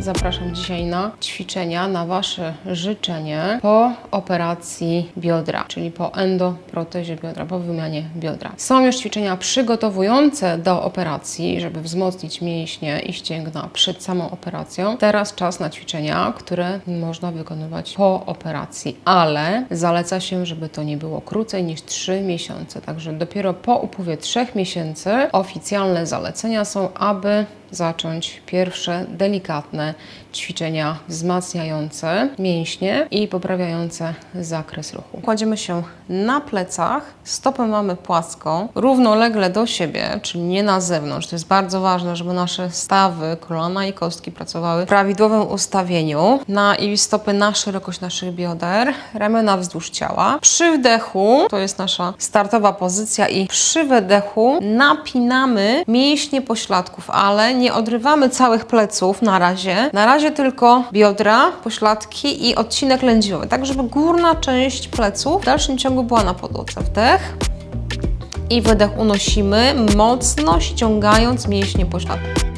zapraszam dzisiaj na ćwiczenia na Wasze życzenie po operacji biodra, czyli po endoprotezie biodra, po wymianie biodra. Są już ćwiczenia przygotowujące do operacji, żeby wzmocnić mięśnie i ścięgna przed samą operacją. Teraz czas na ćwiczenia, które można wykonywać po operacji, ale zaleca się, żeby to nie było krócej niż 3 miesiące. Także dopiero po upływie 3 miesięcy oficjalne zalecenia są, aby zacząć pierwsze delikatne ćwiczenia wzmacniające mięśnie i poprawiające zakres ruchu. Kładziemy się na plecach, stopę mamy płaską, równolegle do siebie, czyli nie na zewnątrz. To jest bardzo ważne, żeby nasze stawy, kolana i kostki pracowały w prawidłowym ustawieniu. Na i stopy na szerokość naszych bioder, ramiona wzdłuż ciała. Przy wdechu, to jest nasza startowa pozycja i przy wydechu napinamy mięśnie pośladków, ale nie odrywamy całych pleców na razie. Na razie tylko biodra, pośladki i odcinek lędźwiowy, tak żeby górna część pleców w dalszym ciągu była na podłodze. Wdech i wydech unosimy, mocno ściągając mięśnie pośladków.